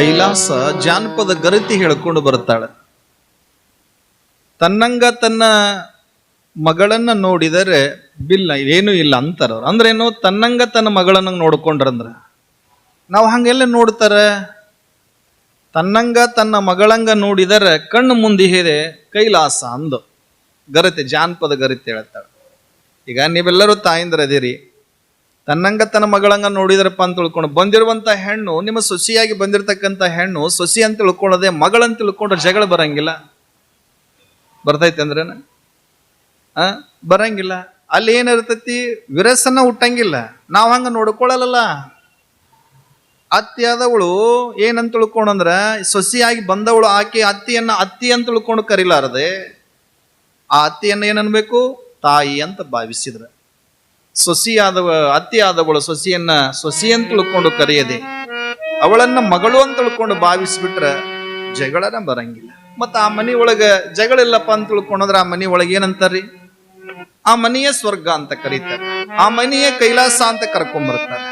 ಕೈಲಾಸ ಜಾನಪದ ಗರತಿ ಹೇಳ್ಕೊಂಡು ಬರ್ತಾಳೆ. ತನ್ನಂಗ ತನ್ನ ಮಗಳನ್ನ ನೋಡಿದರೆ ಬಿಲ್ಲ, ಏನೂ ಇಲ್ಲ ಅಂತಾರ ಅಂದ್ರೇನು ತನ್ನಂಗ ತನ್ನ ಮಗಳನ್ನ ನೋಡ್ಕೊಂಡ್ರಂದ್ರ. ನಾವು ಹಂಗೆಲ್ಲ ನೋಡ್ತಾರೆ. ತನ್ನಂಗ ತನ್ನ ಮಗಳಂಗ ನೋಡಿದರೆ ಕಣ್ಣು ಮುಂದಿದೆ ಕೈಲಾಸ ಅಂದು. ಗರತೆ, ಜಾನಪದ ಗರತೆ ಹೇಳ್ತಾಳೆ. ಈಗ ನೀವೆಲ್ಲರೂ ತಾಯಿಂದ್ರದಿರಿ ತನ್ನಂಗ ತನ್ನ ಮಗಳಂಗ ನೋಡಿದ್ರಪ್ಪ ಅಂತ ತಿಳ್ಕೊಂಡು, ಬಂದಿರುವಂತ ಹೆಣ್ಣು, ನಿಮ್ಮ ಸೊಸಿಯಾಗಿ ಬಂದಿರತಕ್ಕಂತ ಹೆಣ್ಣು, ಸೊಸಿ ಅಂತ ತಿಳ್ಕೊಳ್ಳೋದೆ ಮಗಳಂತ ತಿಳ್ಕೊಂಡ್ರೆ ಜಗಳ ಬರಂಗಿಲ್ಲ? ಬರ್ತೈತೆ ಅಂದ್ರೇನ? ಆ? ಬರಂಗಿಲ್ಲ. ಅಲ್ಲಿ ಏನಿರ್ತೈತಿ ವಿರಸನ ಹುಟ್ಟಂಗಿಲ್ಲ. ನಾವು ಹಂಗ ನೋಡ್ಕೊಳ್ಳಲ್ಲ ಅತ್ತಿ ಆದವಳು ಏನಂತ ತಿಳ್ಕೊಂಡಂದ್ರ ಸೊಸಿಯಾಗಿ ಬಂದವಳು ಆಕೆ ಅತ್ತಿಯನ್ನ ಅತ್ತಿ ಅಂತ ತಿಳ್ಕೊಂಡು ಕರಿಲಾರದೆ, ಆ ಅತ್ತಿಯನ್ನ ಏನನ್ಬೇಕು? ತಾಯಿ ಅಂತ ಭಾವಿಸಿದ್ರ. ಸೊಸಿಯಾದವ, ಅತ್ತೆಯಾದವಳು ಸೊಸಿಯನ್ನ ಸೊಸಿ ಅಂತ ತಿಳ್ಕೊಂಡು ಕರೆಯದೆ, ಅವಳನ್ನ ಮಗಳು ಅಂತ ತಿಳ್ಕೊಂಡು ಭಾವಿಸ್ಬಿಟ್ರ ಜಗಳನ ಬರಂಗಿಲ್ಲ. ಮತ್ತ ಆ ಮನಿ ಒಳಗ ಜಗಳಿಲ್ಲಪ್ಪ ಅಂತ ತಿಳ್ಕೊಂಡ್ರ ಆ ಮನಿ ಒಳಗೆ ಏನಂತಾರ್ರಿ ಆ ಮನೆಯ ಸ್ವರ್ಗ ಅಂತ ಕರೀತಾರೆ. ಆ ಮನೆಯ ಕೈಲಾಸ ಅಂತ ಕರ್ಕೊಂಡ್ಬರ್ತಾರೆ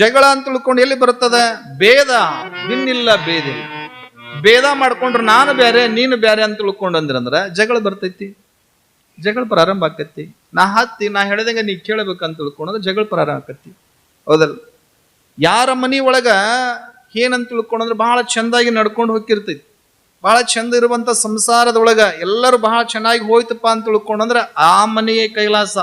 ಜಗಳ ಅಂತ ತಿಳ್ಕೊಂಡು ಎಲ್ಲಿ ಬರ್ತದ ಭೇದ, ಬಿನ್ನಿಲ್ಲ, ಭೇದಿಲ್ಲ. ಭೇದ ಮಾಡ್ಕೊಂಡ್ರೆ ನಾನು ಬೇರೆ ನೀನು ಬೇರೆ ಅಂತ ತಿಳ್ಕೊಂಡಂದ್ರಂದ್ರ ಜಗಳ ಬರ್ತೈತಿ. ಜಗಳ ಪ್ರಾರಂಭ ಆಕತ್ತಿ. ನಾ ಹತ್ತಿ, ನಾ ಹೇಳಿದಂಗೆ ನೀ ಕೇಳಬೇಕಂತ ತಿಳ್ಕೊಳೋದು ಜಗಳ ಪ್ರಾರಂಭ ಆಕತ್ತಿ. ಹೌದಲ್ಲ? ಯಾರ ಮನಿ ಒಳಗ ಏನಂತ ತಿಳ್ಕೊಂಡ್ರೆ ಬಹಳ ಚಂದಾಗಿ ನಡ್ಕೊಂಡು ಹೋಗಿರ್ತೈತಿ ಬಹಳ ಚಂದ ಇರುವಂತ ಸಂಸಾರದೊಳಗ ಎಲ್ಲರೂ ಬಹಳ ಚೆನ್ನಾಗಿ ಹೋಯ್ತಪ್ಪ ಅಂತ ತಿಳ್ಕೊಂಡ್ರೆ ಆ ಮನೆಯೇ ಕೈಲಾಸ.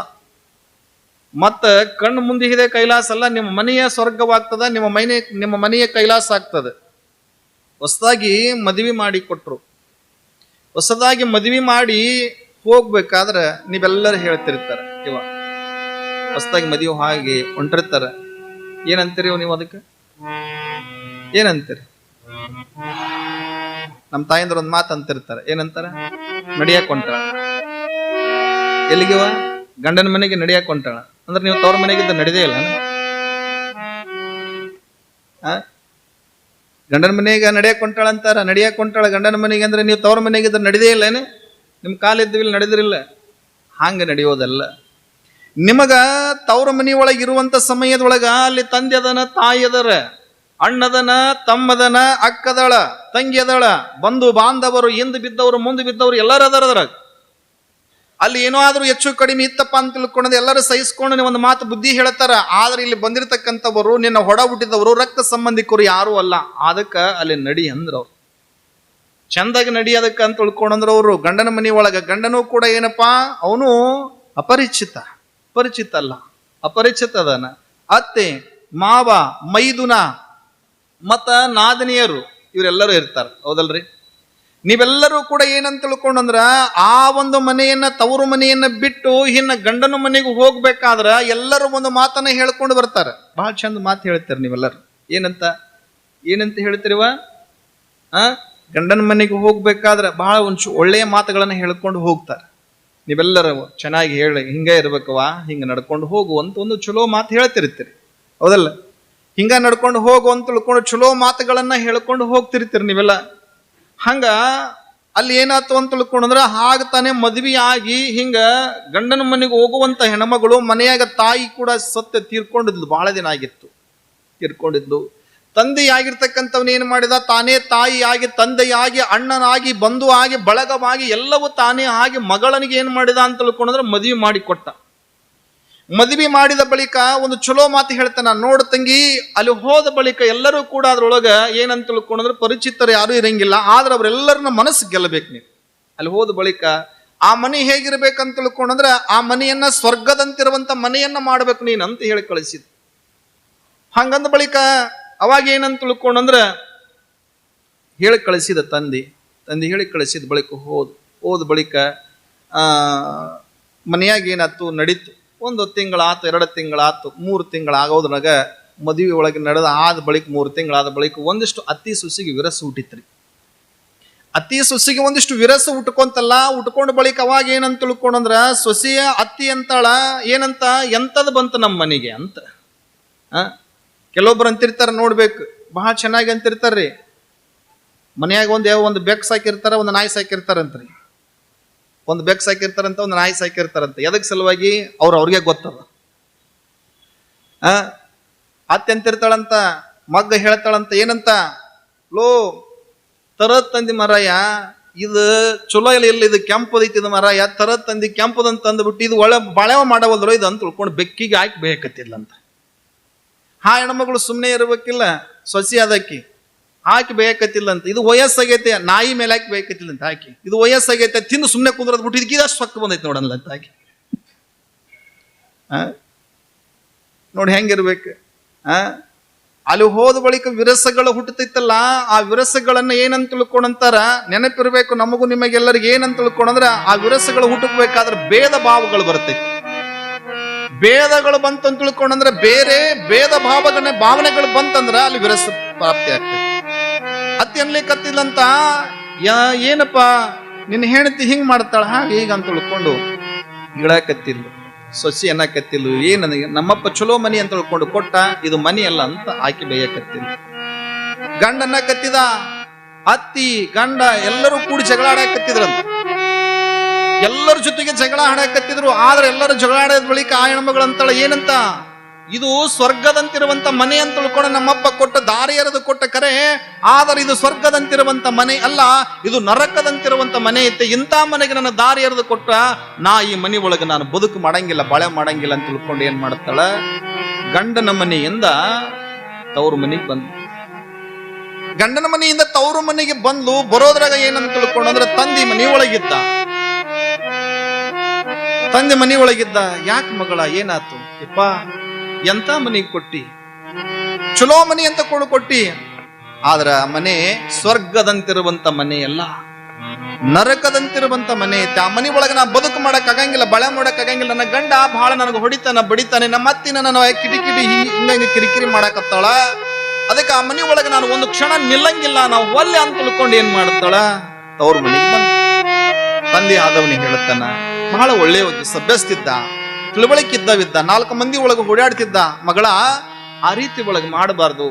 ಮತ್ತ ಕಣ್ಣು ಮುಂದೆ ಇದೆ ಕೈಲಾಸ ಅಲ್ಲ, ನಿಮ್ಮ ಮನೆಯ ಸ್ವರ್ಗವಾಗ್ತದ, ನಿಮ್ಮ ಮನೆ, ನಿಮ್ಮ ಮನೆಯ ಕೈಲಾಸ ಆಗ್ತದೆ. ಹೊಸದಾಗಿ ಮದುವೆ ಮಾಡಿ ಕೊಟ್ಟರು ಹೊಸದಾಗಿ ಮದುವೆ ಮಾಡಿ ಹೋಗ್ಬೇಕಾದ್ರೆ ನೀವೆಲ್ಲರೂ ಹೇಳ್ತಿರ್ತಾರೆ, ಇವ. ಹೊಸದಾಗಿ ಮದುವೆ ಹಾಗೆ ಹೊಂಟಿರ್ತಾರ. ಏನಂತೀರಿ ನೀವು ಅದಕ್ಕೆ? ಏನಂತೀರಿ? ನಮ್ಮ ತಾಯಂದ್ರ ಒಂದು ಮಾತು ಅಂತಿರ್ತಾರೆ, ಏನಂತಾರ? ನಡಿಯಾಕ ಹೊಂಟಾಳ ಎಲ್ಲಿಗೆವ? ಗಂಡನ ಮನೆಗೆ ನಡಿಯಾಕ ಹೊಂಟಾಳ ಅಂದ್ರೆ ನೀವು ತವ್ರ ಮನೆಗಿದ್ದ ನಡೆದೇ ಇಲ್ಲ ಗಂಡನ ಮನೆಗೆ ನಡಿಯಾಕ ಹೊಂಟಾಳ ಅಂತಾರ, ನಡಿಯಕ್ ಹೊಂಟಾಳ ಗಂಡನ ಮನೆಗೆ ಅಂದ್ರೆ ನೀವು ತವ್ರ ಮನೆಗಿದ್ದ ನಡಿದೇ ಇಲ್ಲೇನು ನಿಮ್ ಕಾಲಿದ್ವಿಲ್ ನಡೆದ್ರಿಲ್ಲ ಹಾಂಗೆ ನಡೆಯೋದಲ್ಲ. ನಿಮಗ ತವ್ರ ಮನೆಯೊಳಗೆ ಇರುವಂತ ಸಮಯದೊಳಗ ಅಲ್ಲಿ ತಂದೆ ಅದನ ಅಣ್ಣದನ, ತಮ್ಮದನ, ಅಕ್ಕದಳ ತಂಗಿ ಅದಳ ಬಂಧು ಬಾಂಧವರು, ಹಿಂದ್ ಬಿದ್ದವರು, ಮುಂದೆ ಬಿದ್ದವರು ಎಲ್ಲರೂ ಅದರ ಅದರ. ಅಲ್ಲಿ ಏನೋ ಆದರೂ ಹೆಚ್ಚು ಕಡಿಮೆ ಇತ್ತಪ್ಪ ಅಂತ ತಿಳ್ಕೊಂಡು ಎಲ್ಲರೂ ಸಹಿಸ್ಕೊಂಡು ಒಂದು ಮಾತು ಬುದ್ಧಿ ಹೇಳ್ತಾರ. ಆದ್ರೆ ಇಲ್ಲಿ ಬಂದಿರತಕ್ಕಂಥವರು, ನಿನ್ನ ಹೊಡ ಹುಟ್ಟಿದವರು, ರಕ್ತ ಸಂಬಂಧಿಕರು ಯಾರೂ ಅಲ್ಲ. ಅದಕ್ಕೆ ಅಲ್ಲಿ ನಡಿ ಅಂದ್ರವ್ರು ಚಂದಾಗಿ ನಡಿಯೋದಕ್ಕೆ ಅದಕ್ಕೆ ಅಂತ ತಿಳ್ಕೊಂಡ್ರ ಅವರು ಗಂಡನ ಮನೆ ಒಳಗೆ, ಗಂಡನೂ ಕೂಡ ಏನಪ್ಪಾ, ಅವನು ಅಪರಿಚಿತ ಪರಿಚಿತ ಅಲ್ಲ, ಅಪರಿಚಿತ ಅದನ. ಅತ್ತೆ, ಮಾವ, ಮೈದುನ, ಮತ ನಾದನಿಯರು, ಇವರೆಲ್ಲರೂ ಇರ್ತಾರೆ, ಹೌದಲ್ರಿ? ನೀವೆಲ್ಲರೂ ಕೂಡ ಏನಂತ ತಿಳ್ಕೊಂಡಂದ್ರ ಆ ಒಂದು ಮನೆಯನ್ನ, ತವರು ಮನೆಯನ್ನ ಬಿಟ್ಟು ಇನ್ನ ಗಂಡನ ಮನೆಗೆ ಹೋಗ್ಬೇಕಾದ್ರ ಎಲ್ಲರೂ ಒಂದು ಮಾತನ್ನ ಹೇಳ್ಕೊಂಡು ಬರ್ತಾರೆ. ಬಹಳ ಚಂದ ಮಾತು ಹೇಳ್ತಾರೆ ನೀವೆಲ್ಲರೂ. ಏನಂತ? ಏನಂತ ಹೇಳ್ತಿರುವ? ಆ? ಗಂಡನ ಮನೆಗೆ ಹೋಗ್ಬೇಕಾದ್ರೆ ಬಹಳ ಒಂಚು ಒಳ್ಳೆಯ ಮಾತುಗಳನ್ನು ಹೇಳ್ಕೊಂಡು ಹೋಗ್ತಾರೆ. ನೀವೆಲ್ಲರೂ ಚೆನ್ನಾಗಿ ಹೇಳಿ, ಹಿಂಗೆ ಇರ್ಬೇಕವ ಹಿಂಗ ನಡ್ಕೊಂಡು ಹೋಗು ಅಂತ ಒಂದು ಚಲೋ ಮಾತು ಹೇಳ್ತಿರ್ತೀರಿ. ಹೌದಲ್ಲ? ಹಿಂಗೆ ನಡ್ಕೊಂಡು ಹೋಗು ಅಂತ ತಿಳ್ಕೊಂಡು ಚಲೋ ಮಾತುಗಳನ್ನು ಹೇಳ್ಕೊಂಡು ಹೋಗ್ತಿರ್ತೀರಿ ನೀವೆಲ್ಲ. ಹಂಗೆ ಅಲ್ಲಿ ಏನಾಯ್ತು ಅಂತ ತಿಳ್ಕೊಂಡ್ರೆ ಹಾಗ ತಾನೇ ಮದ್ವಿ ಆಗಿ ಹಿಂಗ ಗಂಡನ ಮನೆಗೆ ಹೋಗುವಂತ ಹೆಣ್ಮಗಳು ಮನೆಯಾಗ ತಾಯಿ ಕೂಡ ಸತ್ಯ ತೀರ್ಕೊಂಡಿದ್ಲು, ಬಹಳ ದಿನ ಆಗಿತ್ತು. ತೀರ್ಕೊಂಡಿದ್ಲು. ತಂದೆಯಾಗಿರ್ತಕ್ಕಂಥವ್ನ ಏನು ಮಾಡಿದ? ತಾನೇ ತಾಯಿಯಾಗಿ, ತಂದೆಯಾಗಿ, ಅಣ್ಣನಾಗಿ ಬಂಧು ಆಗಿ ಬಳಗವಾಗಿ, ಎಲ್ಲವೂ ತಾನೇ ಆಗಿ ಮಗಳನಿಗೆ ಏನು ಮಾಡಿದ ಅಂತ ತಿಳ್ಕೊಂಡ್ರೆ ಮದುವೆ ಮಾಡಿ ಕೊಟ್ಟ ಮದುವೆ ಮಾಡಿದ ಬಳಿಕ ಒಂದು ಚಲೋ ಮಾತು ಹೇಳ್ತಾನ ನೋಡು ತಂಗಿ, ಅಲ್ಲಿ ಹೋದ ಬಳಿಕ ಎಲ್ಲರೂ ಕೂಡ ಅದ್ರೊಳಗ ಏನಂತ ತಿಳ್ಕೊಂಡ್ರೆ ಪರಿಚಿತರು ಯಾರು ಇರಂಗಿಲ್ಲ, ಆದ್ರೆ ಅವರೆಲ್ಲರನ್ನ ಮನಸ್ಸು ಗೆಲ್ಲಬೇಕು ನೀವು. ಅಲ್ಲಿ ಹೋದ ಬಳಿಕ ಆ ಮನೆ ಹೇಗಿರ್ಬೇಕಂತ ತಿಳ್ಕೊಂಡ್ರೆ ಆ ಮನೆಯನ್ನ ಸ್ವರ್ಗದಂತಿರುವಂತ ಮನೆಯನ್ನ ಮಾಡ್ಬೇಕು ನೀನು ಅಂತ ಹೇಳಿ ಕಳಿಸಿದ ಹಂಗಂದ ಬಳಿಕ ಅವಾಗ ಏನಂತ ತಿಳ್ಕೊಂಡಂದ್ರೆ ಹೇಳಿ ಕಳಿಸಿದ ತಂದೆ. ತಂದೆ ಹೇಳಿ ಕಳಿಸಿದ ಬಳಿಕ ಹೋದ್, ಹೋದ ಬಳಿಕ ಮನೆಯಾಗ ಏನಾಯ್ತು, ನಡೀತು. ಒಂದು ತಿಂಗಳಾತು, ಎರಡು ತಿಂಗಳಾತು, ಮೂರು ತಿಂಗಳಾಗೋದ್ರಾಗ ಮದುವೆ ಒಳಗೆ ನಡೆದ ಆದ ಬಳಿಕ, ಮೂರು ತಿಂಗಳಾದ ಬಳಿಕ ಒಂದಿಷ್ಟು ಅತಿ ಸುಸಿಗೆ ವಿರಸ ಹುಟ್ಟಿತ್ರಿ. ಅತಿ ಸೊಸಿಗೆ ಒಂದಿಷ್ಟು ವಿರಸ ಉಟ್ಕೊಂತಲ್ಲ, ಉಟ್ಕೊಂಡ ಬಳಿಕ ಅವಾಗ ಏನಂತ ತಿಳ್ಕೊಂಡಂದ್ರ ಸೊಸೆಯ ಅತ್ತಿ ಅಂತಾಳ, ಏನಂತ, ಎಂತದ್ ಬಂತು ನಮ್ಮ ಮನೆಗೆ ಅಂತ ಕೆಲವೊಬ್ರು ಅಂತಿರ್ತಾರೆ, ನೋಡ್ಬೇಕು. ಬಹಳ ಚೆನ್ನಾಗಿ ಅಂತಿರ್ತಾರ್ರಿ. ಮನ್ಯಾಗ ಒಂದು ಯಾವ ಒಂದು ಬೆಕ್ ಸಾಕಿರ್ತಾರ ಒಂದು ನಾಯಿ ಸಾಕಿರ್ತಾರಂತ್ರಿ ಒಂದು ಬೆಕ್ ಸಾಕಿರ್ತಾರಂತ ಒಂದು ನಾಯಿ ಸಾಕಿರ್ತಾರಂತ ಎದಕ್ ಸಲುವಾಗಿ? ಅವ್ರು ಅವ್ರಿಗೆ ಗೊತ್ತದ. ಆ? ಅತ್ತೆ ಅಂತಿರ್ತಾಳಂತ, ಮಗ್ಗ ಹೇಳ್ತಾಳಂತ, ಏನಂತ? ಲೋ, ತರದ್ ತಂದಿ ಮರಾಯ, ಇದು ಚಲೋ ಇಲ್ಲ ಇಲ್ಲ, ಇದು ಕೆಂಪದೈತಿ ಇದು ಮರಾಯ, ತರದ್ ತಂದಿ ಕೆಂಪದಂತ ಅಂದ್ಬಿಟ್ಟು ಇದು ಒಳ್ಳೆ ಬಾಳೆವ ಮಾಡವಲ್ದ್ರೋ ಇದು ಅಂತ ತಿಳ್ಕೊಂಡು ಬೆಕ್ಕಿಗೆ ಹಾಕಿ ಬೇಯಕತ್ತಿಲ್ಲ ಹಾ ಹೆಣ್ಮಗಳು ಸುಮ್ಮನೆ ಇರ್ಬೇಕಿಲ್ಲ. ಸೊಸಿ ಅದಕ್ಕಿ. ಹಾಕಿ ಬೇಕತಿಲ್ಲ ಅಂತ. ಇದು ವಯಸ್ಸಾಗೈತೆ. ನಾಯಿ ಮೇಲೆ ಹಾಕಿ ಬೇಕತಿಲ್ಲ ಅಂತ ಹಾಕಿ. ಇದು ವಯಸ್ಸಾಗೈತೆ. ತಿಂದು ಸುಮ್ಮನೆ ಕುಂದ್ರದ್ ಬಿಟ್ಟು ಇದಕ್ಕೆ ಇದಷ್ಟು ಸೊಕ್ಕ ಬಂದೈತೆ ನೋಡಲ್ಲ ಅಂತ ಹಾಕಿ. ಆ? ನೋಡಿ ಹೆಂಗಿರ್ಬೇಕು. ಆ? ಅಲ್ಲಿ ಹೋದ ಬಳಿಕ ವಿರಸಗಳು ಹುಟ್ಟುತ್ತಿತ್ತಲ್ಲ, ಆ ವಿರಸಗಳನ್ನ ಏನಂತ ತಿಳ್ಕೊಂಡಂತಾರ? ನೆನಪಿರ್ಬೇಕು ನಮಗೂ ನಿಮಗೆಲ್ಲರಿಗೆ ಏನಂತ ತಿಳ್ಕೊಂಡಂದ್ರ, ಆ ವಿರಸಗಳು ಹುಟ್ಟಬೇಕಾದ್ರೆ ಭೇದ ಭಾವಗಳು ಬರ್ತೈತಿ ಭೇದಗಳು ಬಂತಂತ ತಿಳ್ಕೊಂಡಂದ್ರೆ ಬೇರೆ ಭೇದ ಭಾವನೆ ಭಾವನೆಗಳು ಬಂತಂದ್ರೆ ಅಲ್ಲಿ ವಿರಸ ಪ್ರಾಪ್ತಿ ಆಗ್ತದೆ. ಅತ್ತಿ ಅನ್ಲಿಕ್ಕತ್ತಿಲ್ಲಂತ ಯಾ- ಏನಪ್ಪ, ನಿನ್ನ ಹೆಂಡತಿ ಹಿಂಗ್ ಮಾಡ್ತಾಳ? ಹಾಗೆ ಈಗ ಅಂತ ತಿಳ್ಕೊಂಡು ಗಿಳಕತ್ತಿಲ್ಲ ಸೊಸಿ ಅನ್ನಕತ್ತಿಲ್ಲ ಏನ ನಮ್ಮಪ್ಪ ಚಲೋ ಮನಿ ಅಂತ ತಿಳ್ಕೊಂಡು ಕೊಟ್ಟ, ಇದು ಮನಿ ಅಲ್ಲ ಅಂತ ಆಕೆ ಬೇಯಕತ್ತಿಲ್ಲ ಗಂಡನ್ನ ಕತ್ತಿದ, ಅತ್ತಿ, ಗಂಡ ಎಲ್ಲರೂ ಕೂಡಿ ಜಗಳ ಆಡಕತ್ತಿದ್ರಂತ ಎಲ್ಲರ ಜೊತೆಗೆ ಜಗಳ ಆಡಕತ್ತಿದ್ರು, ಆದ್ರೆ ಎಲ್ಲರ ಜಗಳ ಆಡದ ಬಳಿಕ ಆ ಹೆಣ್ಮಗಳಂತಾಳ ಏನಂತ? ಇದು ಸ್ವರ್ಗದಂತಿರುವಂತ ಮನೆ ಅಂತ ತಿಳ್ಕೊಂಡು ನಮ್ಮಪ್ಪ ಕೊಟ್ಟ ದಾರಿಯರದು ಕೊಟ್ಟ ಕರೆ, ಆದರೆ ಇದು ಸ್ವರ್ಗದಂತಿರುವಂತ ಮನೆ ಅಲ್ಲ, ಇದು ನರಕದಂತಿರುವಂತ ಮನೆ ಐತೆ, ಇಂಥ ಮನೆಗೆ ನನ್ನ ದಾರಿಯರದು ಕೊಟ್ಟ ನಾ ಈ ಮನೆ ಒಳಗೆ ನಾನು ಬದುಕು ಮಾಡಂಗಿಲ್ಲ, ಬಾಳೆ ಮಾಡಂಗಿಲ್ಲ ಅಂತ ತಿಳ್ಕೊಂಡು ಏನ್ ಮಾಡ್ತಾಳ? ಗಂಡನ ಮನೆಯಿಂದ ತವರು ಮನೆಗೆ ಬಂದ ಗಂಡನ ಮನೆಯಿಂದ ತವರು ಮನೆಗೆ ಬಂದು ಬರೋದ್ರಾಗ ಏನಂತ ತಿಳ್ಕೊಂಡು ಅಂದ್ರೆ ತಂದಿ ಮನೆ ಒಳಗಿದ್ದ ತಂದೆ ಮನೆಯೊಳಗಿದ್ದ, ಯಾಕೆ ಮಗಳ ಏನಾತು ಯಪ್ಪ, ಎಂತ ಮನೆಗೆ ಕೊಟ್ಟಿ? ಚಲೋ ಮನೆ ಅಂತ ಕೊಡು ಕೊಟ್ಟಿ. ಆದ್ರ ಮನೆ ಸ್ವರ್ಗದಂತಿರುವಂತ ಮನೆ ಅಲ್ಲ. ನರಕದಂತಿರುವಂತ ಮನೆ ಐತೆ. ಆ ಮನೆ ಒಳಗೆ ನಾ ಬದುಕು ಮಾಡಕ್ ಆಗಂಗಿಲ್ಲ, ಬಳೆ ಮಾಡಕ್ ಆಗಂಗಿಲ್ಲ. ನನ್ನ ಗಂಡ ಬಹಳ ನನಗೆ ಹೊಡಿತಾನ, ಬಡಿತಾನೆ. ನಮ್ಮ ಅತ್ತಿನ ನನ್ನ ಕಿಡಿ ಹಿಂಗ ಕಿರಿಕಿರಿ ಮಾಡಕತ್ತಾಳ. ಅದಕ್ಕೆ ಆ ಮನೆ ಒಳಗೆ ನಾನು ಒಂದು ಕ್ಷಣ ನಿಲ್ಲಂಗಿಲ್ಲ. ನಾವು ಒಲ್ಲೆ ಅಂತ ತಿಳ್ಕೊಂಡು ಏನ್ ಮಾಡ್ತಾಳ? ತವ್ರ ಮನೆಗೆ ಬಂದ. ತಂದೆ ಆದವನಿಗೆ ಹೇಳುತ್ತಾನ ಬಹಳ ಒಳ್ಳೆಯ ಸಭ್ಯಸ್ತಿದ್ದ, ತಿಳುವಳಿಕಿದ್ದವಿದ್ದ, ನಾಲ್ಕು ಮಂದಿ ಒಳಗೆ ಓಡಾಡ್ತಿದ್ದ ಮಗಳ ಆ ರೀತಿ ಒಳಗೆ ಮಾಡಬಾರ್ದು.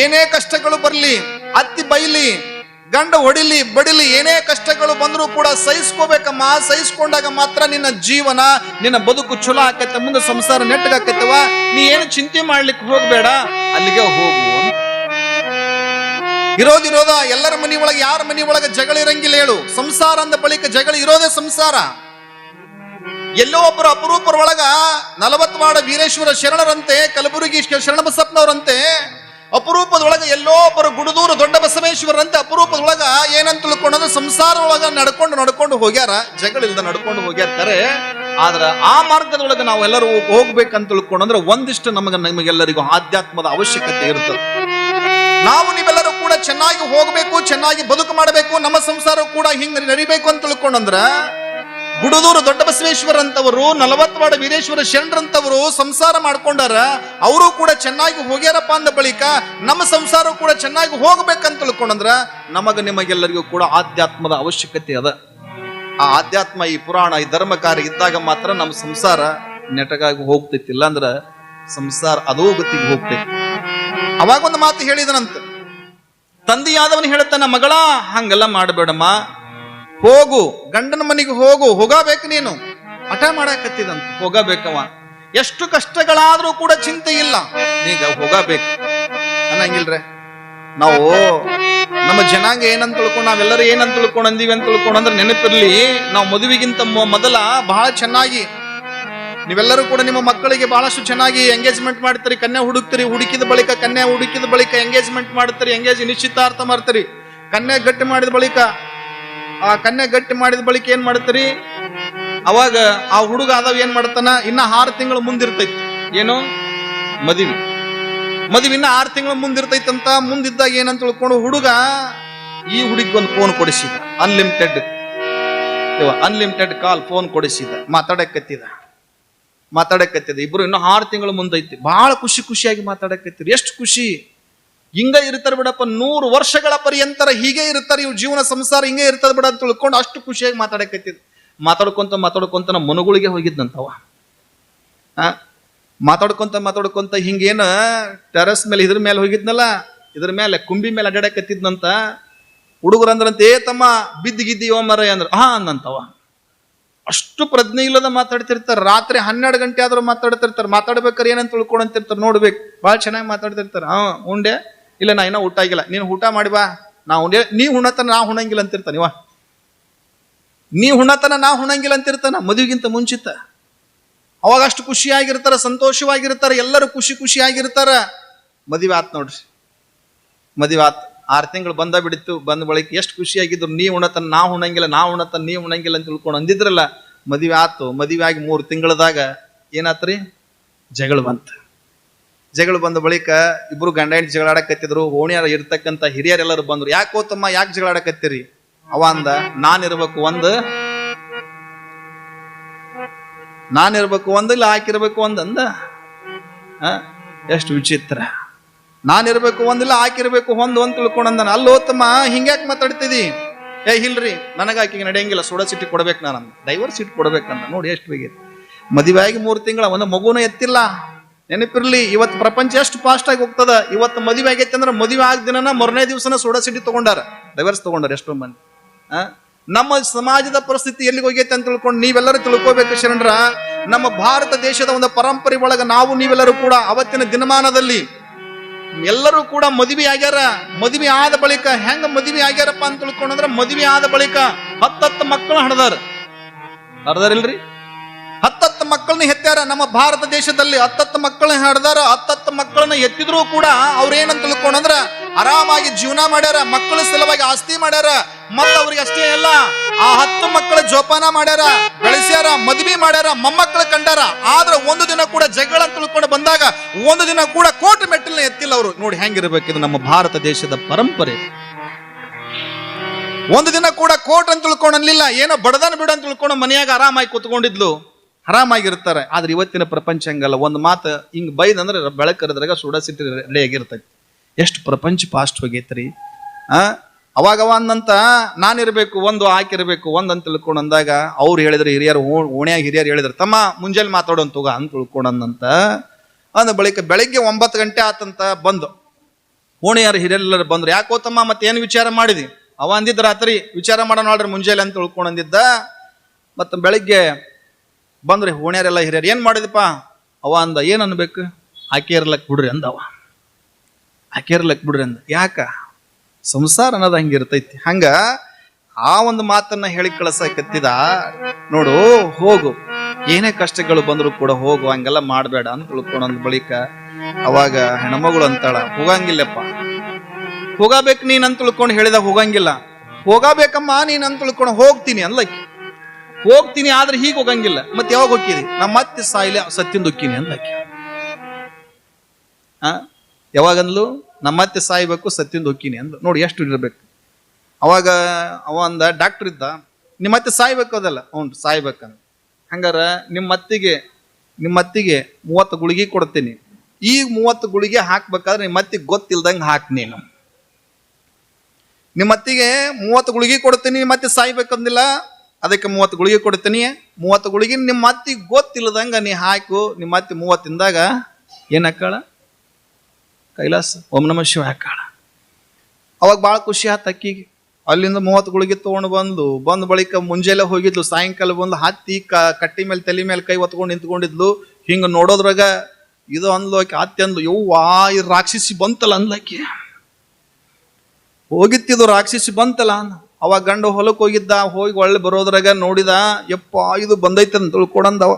ಏನೇ ಕಷ್ಟಗಳು ಬರಲಿ, ಅತ್ತಿ ಬೈಲಿ, ಗಂಡ ಹೊಡಿಲಿ, ಬಡಿಲಿ, ಏನೇ ಕಷ್ಟಗಳು ಬಂದರೂ ಕೂಡ ಸಹಿಸ್ಕೋಬೇಕಮ್ಮ ಸಹಿಸ್ಕೊಂಡಾಗ ಮಾತ್ರ ನಿನ್ನ ಜೀವನ, ನಿನ್ನ ಬದುಕು ಚಲೋ ಆಕೈತೆ, ಮುಂದೆ ಸಂಸಾರ ನೆಟ್ಟಗಾಕೈತವ, ನೀ ಏನು ಚಿಂತೆ ಮಾಡ್ಲಿಕ್ಕೆ ಹೋಗ್ಬೇಡ, ಅಲ್ಲಿಗೆ ಹೋಗು ಇರೋದಿರೋದ ಎಲ್ಲರ ಮನಿ ಒಳಗೆ, ಯಾರ ಮನಿ ಒಳಗೆ ಜಗಳ ಇರಂಗಿಲ್ಲ ಹೇಳು. ಸಂಸಾರ ಅಂದ ಬಳಿಕ ಜಗಳ ಇರೋದೇ ಸಂಸಾರ. ಎಲ್ಲೋ ಒಬ್ಬರು ಅಪರೂಪರ ಒಳಗ ನಲವತ್ವಾಡ ವೀರೇಶ್ವರ ಶರಣರಂತೆ, ಕಲಬುರಗಿ ಶರಣ ಶರಣಬಸಪ್ಪನವರಂತೆ, ಅಪರೂಪದೊಳಗ ಎಲ್ಲೋ ಒಬ್ಬರು ಗುಡದೂರು ದೊಡ್ಡ ಬಸವೇಶ್ವರಂತೆ ಅಪರೂಪದೊಳಗ ಏನಂತ ತಿಳ್ಕೊಂಡ್ರೆ ಸಂಸಾರದೊಳಗ ನಡ್ಕೊಂಡು ನಡ್ಕೊಂಡು ಹೋಗ್ಯಾರ ಜಗಳ ಇಲ್ದ ನಡ್ಕೊಂಡು ಹೋಗ್ಯಾರ್ತಾರೆ. ಆದ್ರೆ ಆ ಮಾರ್ಗದೊಳಗ ನಾವೆಲ್ಲರೂ ಹೋಗ್ಬೇಕಂತ ತಿಳ್ಕೊಂಡ್ರೆ ಒಂದಿಷ್ಟು ನಮಗೆ ನಮಗೆಲ್ಲರಿಗೂ ಆಧ್ಯಾತ್ಮದ ಅವಶ್ಯಕತೆ ಇರುತ್ತದೆ ನಾವು ನೀವೆಲ್ಲರೂ ಕೂಡ ಚೆನ್ನಾಗಿ ಹೋಗಬೇಕು, ಚೆನ್ನಾಗಿ ಬದುಕು ಮಾಡಬೇಕು, ನಮ್ಮ ಸಂಸಾರ ಕೂಡ ಹಿಂಗ್ ನಡಿಬೇಕು ಅಂತ ತಿಳ್ಕೊಂಡಂದ್ರ ಗುಡುದೂರು ದೊಡ್ಡ ಬಸವೇಶ್ವರ ಅಂತವರು ನಲವತ್ವಾಡ ವೀರೇಶ್ವರ ಶರಣರಂತವರು ಸಂಸಾರ ಮಾಡ್ಕೊಂಡಾರ, ಅವರು ಕೂಡ ಚೆನ್ನಾಗಿ ಹೋಗ್ಯಾರಪ್ಪ ಅಂದ ಬಳಿಕ ನಮ್ಮ ಸಂಸಾರ ಕೂಡ ಚೆನ್ನಾಗಿ ಹೋಗ್ಬೇಕಂತ ತಿಳ್ಕೊಂಡಂದ್ರ ನಮಗ ನಿಮಗೆಲ್ಲರಿಗೂ ಕೂಡ ಆಧ್ಯಾತ್ಮದ ಅವಶ್ಯಕತೆ ಅದ. ಆ ಆಧ್ಯಾತ್ಮ, ಈ ಪುರಾಣ, ಈ ಧರ್ಮ ಕಾರ್ಯ ಇದ್ದಾಗ ಮಾತ್ರ ನಮ್ಮ ಸಂಸಾರ ನೆಟಗಾಗಿ ಹೋಗ್ತೈತಿ, ಇಲ್ಲಾಂದ್ರ ಸಂಸಾರ ಅದೋ ಗತಿಗೆ ಹೋಗ್ತೈತಿ. ಅವಾಗ ಒಂದು ಮಾತು ಹೇಳಿದನಂತ, ತಂದೆಯಾದವನು ಹೇಳ್ತಾನ, ಮಗಳ, ಹಂಗೆಲ್ಲ ಮಾಡಬೇಡಮ್ಮ. ಹೋಗು, ಗಂಡನ ಮನೆಗೆ ಹೋಗು, ಹೋಗಬೇಕು ನೀನು. ಹಠ ಮಾಡಕತ್ತಿದಂತ ಹೋಗಬೇಕವ ಎಷ್ಟು ಕಷ್ಟಗಳಾದ್ರೂ ಕೂಡ ಚಿಂತೆ ಇಲ್ಲ. ಈಗ ಹೋಗಬೇಕು. ಅನ್ನಂಗಿಲ್ರೆ. ನಾವು ನಮ್ಮ ಜನಾಂಗ ಏನಂತ ತಿಳ್ಕೊಂಡು, ನಾವೆಲ್ಲರೂ ಏನಂತ ತಿಳ್ಕೊಂಡು, ಅಂದೀವಿ ಅಂತ ತಿಳ್ಕೊಂಡು ಅಂದ್ರೆ ನೆನಪಿರ್ಲಿ, ನಾವು ಮದುವೆಗಿಂತ ಮೊದಲ ಬಹಳ ಚೆನ್ನಾಗಿ, ನೀವೆಲ್ಲರೂ ಕೂಡ ನಿಮ್ಮ ಮಕ್ಕಳಿಗೆ ಬಹಳಷ್ಟು ಚೆನ್ನಾಗಿ ಎಂಗೇಜ್ಮೆಂಟ್ ಮಾಡ್ತೀರಿ, ಕನ್ಯಾ ಹುಡುಕ್ತೀರಿ, ಹುಡುಕಿದ ಬಳಿಕ ಕನ್ಯಾ ಹುಡುಕಿದ ಬಳಿಕ ಎಂಗೇಜ್ಮೆಂಟ್ ಮಾಡ್ತೀರಿ ಎಂಗೇಜ್ ನಿಶ್ಚಿತಾರ್ಥ ಮಾಡ್ತೀರಿ. ಕನ್ಯಾ ಗಟ್ಟಿ ಮಾಡಿದ ಬಳಿಕ ಆ ಕನ್ಯಾ ಗಟ್ಟಿ ಮಾಡಿದ ಬಳಿಕ ಏನ್ ಮಾಡ್ತೀರಿ? ಅವಾಗ ಆ ಹುಡುಗ ಆದವ್ ಏನ್ ಮಾಡ್ತಾನ? ಇನ್ನ ಆರು ತಿಂಗಳು ಮುಂದಿರ್ತೈತಿ. ಏನು? ಮದುವೆ. ಮದುವೆ ಇನ್ನ ಆರು ತಿಂಗಳು ಅಂತ ಮುಂದಿದ್ದಾಗ ಏನಂತ ತಿಳ್ಕೊಂಡು ಹುಡುಗ ಈ ಹುಡುಗಿಗೆ ಒಂದು ಫೋನ್ ಕೊಡಿಸಿದ ಅನ್ಲಿಮಿಟೆಡ್ ಅನ್ಲಿಮಿಟೆಡ್ ಕಾಲ್ ಫೋನ್ ಕೊಡಿಸಿದ. ಮಾತಾಡಕತ್ತಿದ. ಮಾತಾಡಕತ್ತಿದ. ಇಬ್ರು ಇನ್ನೂ ಆರು ತಿಂಗಳು ಮುಂದೈತಿ. ಬಹಳ ಖುಷಿ ಖುಷಿಯಾಗಿ ಮಾತಾಡಕತ್ತಿರಿ ಎಷ್ಟು ಖುಷಿ? ಹಿಂಗ ಇರ್ತಾರೆ ಬಿಡಪ್ಪ, ನೂರು ವರ್ಷಗಳ ಪರ್ಯಂತರ ಹೀಗೆ ಇರ್ತಾರೆ ಇವ್ ಜೀವನ ಸಂಸಾರ ಹಿಂಗೆ ಇರ್ತದೆ ಬಿಡ ಅಂತ ತಿಳ್ಕೊಂಡು ಅಷ್ಟು ಖುಷಿಯಾಗಿ ಮಾತಾಡಕತ್ತಿದ್ ಮಾತಾಡ್ಕೊಂತ ಮಾತಾಡ್ಕೊಂತ ನಮ್ಮ ಮನುಗಳಿಗೆ ಹೋಗಿದ್ದಂತವ ಆ, ಮಾತಾಡ್ಕೊಂತ ಮಾತಾಡ್ಕೊಂತ ಹಿಂಗೇನ ಟೆರಸ್ ಮೇಲೆ ಇದ್ರ ಮೇಲೆ ಹೋಗಿದ್ನಲ್ಲ, ಇದ್ರ ಮೇಲೆ ಕುಂಬಿ ಮೇಲೆ ಅಡ್ಡಾಡಕತ್ತಿದ್ನಂತ ಹುಡುಗರು ಅಂದ್ರಂತ ಏ ತಮ್ಮ ಯೋ ಮರ ಅಂದ್ರ. ಹಾ ಅಂದಂತವ ಅಷ್ಟು ಪ್ರಜ್ಞೆ ಇಲ್ಲದ ಮಾತಾಡ್ತಿರ್ತಾರೆ. ರಾತ್ರಿ ಹನ್ನೆರಡು ಗಂಟೆ ಆದ್ರೂ ಮಾತಾಡ್ತಿರ್ತಾರೆ. ಮಾತಾಡ್ಬೇಕಾರೆ ಏನಂತ ತಿಳ್ಕೊಂಡಂತಿರ್ತಾರೆ. ನೋಡ್ಬೇಕು. ಭಾಳ ಚೆನ್ನಾಗಿ ಮಾತಾಡ್ತಿರ್ತಾರೆ. ಹಾ, ಉಂಡೆ. ಇಲ್ಲ, ನಾ ಇನ್ನೂ ಊಟ ಆಗಿಲ್ಲ. ನೀನು ಊಟ ಮಾಡಿ ಬಾ. ನಾವು ನೀ ಉಣ್ಣತನ ನಾ ಉಣಂಗಿಲ್ಲ ಅಂತಿರ್ತಾನೆ, ಇವ. ನೀ ಉಣ್ಣತನ ನಾ ಉಣಂಗಿಲ್ಲ ಅಂತಿರ್ತಾನ, ಮದುವೆಗಿಂತ ಮುಂಚಿತ. ಅವಾಗ ಅಷ್ಟು ಖುಷಿಯಾಗಿರ್ತಾರ, ಸಂತೋಷವಾಗಿರ್ತಾರ, ಎಲ್ಲರೂ ಖುಷಿ ಖುಷಿಯಾಗಿರ್ತಾರ. ಮದುವೆ ಆತ್ ನೋಡ್ರಿ. ಮದುವೆ ಆತ್. ಆರು ತಿಂಗಳು ಬಂದ ಬಿಡಿತ್ತು ಬಂದ ಬಳಿಕ ಎಷ್ಟು ಖುಷಿಯಾಗಿದ್ರು, ನೀ ಉಣತನ ನಾ ಉಣಂಗಿಲ್ಲ ನಾ ಉಣತನ ನೀ ಉಣಂಗಿಲ್ಲ ಅಂತ ತಿಳ್ಕೊಂಡು ಅಂದಿದ್ರಲ್ಲ, ಮದುವೆ ಆತು. ಮದುವೆ ಆಗಿ ಮೂರು ತಿಂಗಳದಾಗ ಏನಾತ್ರಿ? ಜಗಳ ಬಂತು ಜಗಳ ಬಂದ ಬಳಿಕ ಇಬ್ರು ಗಂಡ ಹೆಂಡತಿ ಜಗಳ ಆಡಕತ್ತಿದ್ರು. ಓಣಿಯಾರ ಇರ್ತಕ್ಕಂಥ ಹಿರಿಯರೆಲ್ಲರೂ ಬಂದ್ರು. ಯಾಕೋ ತಮ್ಮ ಯಾಕೆ ಜಗಳ ಆಡಕತ್ತೀರಿ? ಅವ ಅಂದ, ನಾನಿರ್ಬೇಕು ಒಂದು. ನಾನಿರ್ಬೇಕು ಒಂದು ಇಲ್ಲ ಹಾಕಿರ್ಬೇಕು ಒಂದು ಅಂದ. ಎಷ್ಟು ವಿಚಿತ್ರ. ನಾನಿರ್ಬೇಕು ಒಂದಿಲ್ಲ ಹಾಕಿರ್ಬೇಕು ಒಂದು ಅಂತ ತಿಳ್ಕೊಂಡಂದ ಅಲ್ಲಿ ಹೋತಮ್ಮ ಹಿಂಗ್ಯಾಕೆ ಮಾತಾಡ್ತಿದಿ? ಏ, ಇಲ್ರಿ ನನಗೆ ಆಕಿಗೆ ನಡೆಯಂಗಿಲ್ಲ. ಸೋಡಾ ಸಿಟಿ ಕೊಡ್ಬೇಕು ನಾನು ಡೈವರ್ ಸೀಟ್ ಕೊಡ್ಬೇಕಂದ. ನೋಡಿ ಎಷ್ಟು ಬೇಗ ಮದುವೆ ಆಗಿ ಮೂರು ತಿಂಗಳ, ಒಂದು ಮಗುನ ಎತ್ತಿಲ್ಲ. ನೆನಪಿರ್ಲಿ, ಇವತ್ತು ಪ್ರಪಂಚ ಎಷ್ಟು ಫಾಸ್ಟ್ ಆಗಿ ಹೋಗ್ತದ? ಇವತ್ತು ಮದುವೆ ಆಗೈತೆ ಅಂದ್ರೆ ಮದುವೆ ಆಗ ದಿನನ ಮರನೇ ದಿವಸನ ಸುಡಸಿಡಿ ತಗೊಂಡಾರ. ಡೈವರ್ಸ್ ತಗೊಂಡಾರ ಎಷ್ಟೋ ಮಂದಿ? ನಮ್ಮ ಸಮಾಜದ ಪರಿಸ್ಥಿತಿ ಎಲ್ಲಿಗೆ ಹೋಗೈತೆ ಅಂತ ತಿಳ್ಕೊಂಡು ನೀವೆಲ್ಲರೂ ತಿಳ್ಕೋಬೇಕು ಶರಣರ. ನಮ್ಮ ಭಾರತ ದೇಶದ ಒಂದು ಪರಂಪರೆ ಒಳಗೆ ನಾವು ನೀವೆಲ್ಲರೂ ಕೂಡ ಅವತ್ತಿನ ದಿನಮಾನದಲ್ಲಿ ಎಲ್ಲರೂ ಕೂಡ ಮದುವೆ ಆಗ್ಯಾರ. ಮದುವೆ ಆದ ಬಳಿಕ ಹೆಂಗ ಮದುವೆ ಆಗ್ಯಾರಪ್ಪ ಅಂತ ತಿಳ್ಕೊಂಡ್ರೆ ಮದುವೆ ಆದ ಬಳಿಕ ಹತ್ತತ್ತು ಮಕ್ಕಳು ಹಡ್ದಾರ ಹಡ್ದಾರಿಲ್ರಿ ಹತ್ತತ್ತು ಮಕ್ಕಳನ್ನ ಹೆತ್ತಾರ. ನಮ್ಮ ಭಾರತ ದೇಶದಲ್ಲಿ ಹತ್ತತ್ತು ಮಕ್ಕಳನ್ನ ಹಾಡ್ದಾರ. ಹತ್ತತ್ತು ಮಕ್ಕಳನ್ನ ಎತ್ತಿದ್ರು ಕೂಡ ಅವ್ರ ಏನಂತ ತಿಳ್ಕೊಂಡ್ರ ಆರಾಮಾಗಿ ಜೀವನ ಮಾಡ್ಯಾರ. ಮಕ್ಕಳ ಸಲುವಾಗಿ ಆಸ್ತಿ ಮಾಡ್ಯಾರ. ಮತ್ತ ಅವ್ರಿಗೆ ಅಷ್ಟೇ ಅಲ್ಲ, ಆ ಹತ್ತು ಮಕ್ಕಳ ಜೋಪಾನ ಮಾಡ್ಯಾರ, ಬೆಳೆಸ್ಯಾರ, ಮದ್ವಿ ಮಾಡ್ಯಾರ, ಮೊಮ್ಮಕ್ಕಳು ಕಂಡಾರ. ಆದ್ರೆ ಒಂದು ದಿನ ಕೂಡ ಜಗಳ ತಿಳ್ಕೊಂಡು ಬಂದಾಗ ಒಂದು ದಿನ ಕೂಡ ಕೋಟು ಮೆಟ್ಟಿಲ್ನ ಎತ್ತಿಲ್ಲ ಅವರು. ನೋಡಿ ಹೆಂಗಿರ್ಬೇಕು ಇದು ನಮ್ಮ ಭಾರತ ದೇಶದ ಪರಂಪರೆ. ಒಂದು ದಿನ ಕೂಡ ಕೋಟ್ ಅಂತ ತಿಳ್ಕೊಂಡಿಲ್ಲ ಏನೋ ಬಡದನ್ ಬಿಡು ಅಂತ ತಿಳ್ಕೊಂಡು ಮನೆಯಾಗ ಆರಾಮಾಗಿ ಕೂತ್ಕೊಂಡಿದ್ಲು. ಆರಾಮಾಗಿರ್ತಾರೆ ಆದ್ರೆ ಇವತ್ತಿನ ಪ್ರಪಂಚ ಹಂಗಲ್ಲ. ಒಂದು ಮಾತು ಹಿಂಗ್ ಬೈದಂದ್ರೆ ಬೆಳಕರದ್ರಾಗ ಸುಡ ಸಿಟ್ಟಿ ರೆಡಿ ಆಗಿರ್ತೈತಿ ಎಷ್ಟು ಪ್ರಪಂಚ ಫಾಸ್ಟ್ ಹೋಗೈತ್ರಿ? ಆ? ಅವಾಗ ಅವ ಅಂದಂತ ನಾನಿರ್ಬೇಕು, ಒಂದು ಆಕಿರ್ಬೇಕು, ಒಂದ್ ಅಂತ ತಿಳ್ಕೊಂಡು ಅಂದಾಗ ಅವ್ರು ಹೇಳಿದ್ರು, ಹಿರಿಯರು ಓಣ್ಯಾಗ ಹಿರಿಯರು ಹೇಳಿದ್ರು, ತಮ್ಮ ಮುಂಜಾನೆ ಮಾತಾಡೋಂತುಗ ಅಂತ ತಿಳ್ಕೊಂಡಂತ ಅಂದ ಬಳಿಕ ಬೆಳಿಗ್ಗೆ ಒಂಬತ್ತು ಗಂಟೆ ಆತಂತ ಬಂದು, ಓಣಿಯಾರು ಹಿರಿಯರೆಲ್ಲರೂ ಬಂದ್ರು, ಯಾಕೋ ತಮ್ಮ ಮತ್ತೆ ಏನು ವಿಚಾರ ಮಾಡಿದಿ? ಅವ ಅಂದಿದ್ದ ರಾತ್ರಿ ವಿಚಾರ ಮಾಡೋಣ ನೋಡ್ರಿ ಮುಂಜಾನೆ ಅಂತ ತಿಳ್ಕೊಂಡಂದಿದ್ದ ಮತ್ತು ಬೆಳಿಗ್ಗೆ ಬಂದ್ರಿ ಓಣ್ಯಾರೆಲ್ಲ ಹಿರಿಯರು, ಏನು ಮಾಡಿದಪ್ಪ ಅವ ಅಂದ, ಏನು ಅನ್ಬೇಕು? ಆಕೆ ಇರ್ಲಕ್ ಬಿಡ್ರಿ ಅಂದ ಅವ ಆಕೆ ಇರ್ಲಕ್ ಬಿಡ್ರಿ ಅಂದ. ಯಾಕ? ಸಂಸಾರ ಅನ್ನೋದು ಹಂಗಿರ್ತೈತಿ ಹಂಗ ಆ ಒಂದು ಮಾತನ್ನ ಹೇಳಿ ಕಳ್ಸಕತ್ತಿದ, ನೋಡು, ಹೋಗು. ಏನೇ ಕಷ್ಟಗಳು ಬಂದರೂ ಕೂಡ ಹೋಗು, ಹಂಗೆಲ್ಲ ಮಾಡಬೇಡ ಅಂತ ತಿಳ್ಕೊಂಡ್ ಬಳಿಕ ಅವಾಗ ಹೆಣ್ಮಗಳು ಅಂತಾಳ, ಹೋಗಂಗಿಲ್ಲಪ್ಪ. ಹೋಗಬೇಕು ನೀನ್ ಅಂತ ತಿಳ್ಕೊಂಡು ಹೇಳಿದ ಹೋಗಂಗಿಲ್ಲ. ಹೋಗಬೇಕಮ್ಮ, ನೀನ್ ಅಂತ ತಿಳ್ಕೊಂಡು ಹೋಗ್ತೀನಿ ಅನ್ಲಕ್ಕಿ ಹೋಗ್ತೀನಿ, ಆದ್ರೆ ಹೀಗೆ ಹೋಗಂಗಿಲ್ಲ. ಮತ್ತೆ ಯಾವಾಗ ಹೋಗ್ತೀನಿ ನಾ ಮತ್ತೆ ಸಾಯಿಲೆ ಸತ್ತಿಂದ ಹೋಗ್ತೀನಿ ಅಂದಕ್ಕೆ ಆ? ಯಾವಾಗಂದ್ಲು? ನಮ್ಮ ಮತ್ತೆ ಸಾಯ್ಬೇಕು ಸತ್ತಿಂದ ಹೋಗ್ತೀನಿ ಅಂದ್ಲು ನೋಡಿ ಎಷ್ಟು ಇರ್ಬೇಕು. ಅವಾಗ ಅವ ಅಂದ, ಡಾಕ್ಟರ್ ಇದ್ದ? ನಿಮ್ಮ ಮತ್ತೆ ಸಾಯ್ಬೇಕು ಅದಲ್ಲ. ಹ್ಞೂ, ಸಾಯ್ಬೇಕಂದ. ಹಂಗಾರ ನಿಮ್ಮ ಮತ್ತಿಗೆ ನಿಮ್ಮ ಮತ್ತಿಗೆ ಮೂವತ್ತು ಗುಳಿಗೆ ಕೊಡ್ತೀನಿ. ಈಗ ಮೂವತ್ತು ಗುಳಿಗೆ ಹಾಕ್ಬೇಕಾದ್ರೆ ನಿಮ್ಮ ಮತ್ತಿಗೆ ಗೊತ್ತಿಲ್ದಂಗೆ ಹಾಕ್ ನೀನು. ನಿಮ್ಮ ಮತ್ತಿಗೆ ಮೂವತ್ತು ಗುಳಿಗೆ ಕೊಡ್ತೀನಿ, ಮತ್ತೆ ಸಾಯ್ಬೇಕಂದಿಲ್ಲ. ಅದಕ್ಕೆ ಮೂವತ್ತು ಗುಳಿಗೆ ಕೊಡ್ತೀನಿ. ಮೂವತ್ತು ಗುಳಿಗೆ ನಿಮ್ಮ ಅತ್ತಿ ಗೊತ್ತಿಲ್ಲದಂಗ ನೀ ಹಾಕು. ನಿಮ್ಮ ಅತ್ತಿ ಮೂವತ್ತಿಂದಾಗ ತಿಂದಾಗ ಹಾಕಾಳ ಕೈಲಾಸ, ಓಂ ನಮ ಶಿವ ಹಾಕಾಳ ಅವಾಗ ಭಾಳ ಖುಷಿ ಆತ ಅಕ್ಕಿಗೆ. ಅಲ್ಲಿಂದ ಮೂವತ್ತು ಗುಳಿಗೆ ತೊಗೊಂಡು ಬಂದು, ಬಂದ ಬಳಿಕ ಮುಂಜಾನೆ ಹೋಗಿದ್ಲು, ಸಾಯಂಕಾಲ ಬಂದು ಹತ್ತಿ ಕ, ಕಟ್ಟಿ ಮೇಲೆ, ತಲೆ ಮೇಲೆ ಕೈ ಹೊತ್ಕೊಂಡು ನಿಂತ್ಕೊಂಡಿದ್ಲು. ಹಿಂಗೆ ನೋಡೋದ್ರಾಗ ಇದು ಅಂದ್ಲು ಆಕೆ ಅತ್ತೆ ಅಂದ್ಲು, ಯವ್ವಾ ಇದು ರಾಕ್ಷಸಿ ಬಂತಲ್ಲ ಅಂದ್ಲಾಕಿ ಹೋಗಿತ್ತಿದು ರಾಕ್ಷಸಿ ಬಂತಲ್ಲ ಅಂದ ಅವಾಗ ಗಂಡು ಹೊಲಕ್ಕೆ ಹೋಗಿದ್ದ, ಹೋಗಿ ಒಳ್ಳೆ ಬರೋದ್ರಾಗ ನೋಡಿದ, ಯಪ್ಪ, ಇದು ಬಂದೈತೆ ಅಂತ ತಿಳ್ಕೊಡಂದವ.